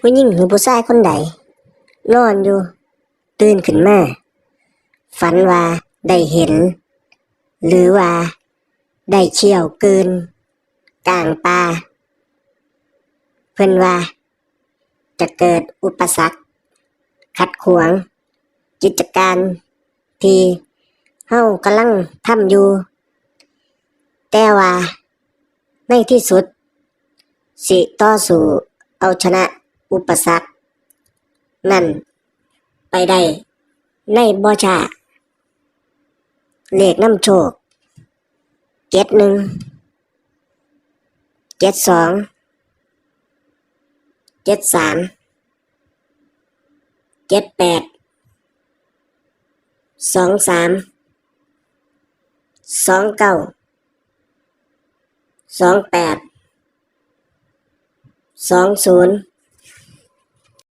ผู้หญิงหรือผู้ชายคนใดนอนอยู่ ตื่นขึ้นมาฝันว่าได้เห็น หรือว่า ได้เชี่ยวเกินกลางป่าเพิ่นว่า จะเกิดอุปสรรค ขัดขวางกิจการที่เฮากำลังทำอยู่ แต่ว่า ในที่สุด สิต่อสู้เอาชนะ อุปสรรค นั่น ไปได้ในบ่ชาเลขน้ำโชคเจ็ดหนึ่งเจ็ดสองเจ็ดสามเจ็ดแปดสองสามสองเก้าสองแปดสองศูนย์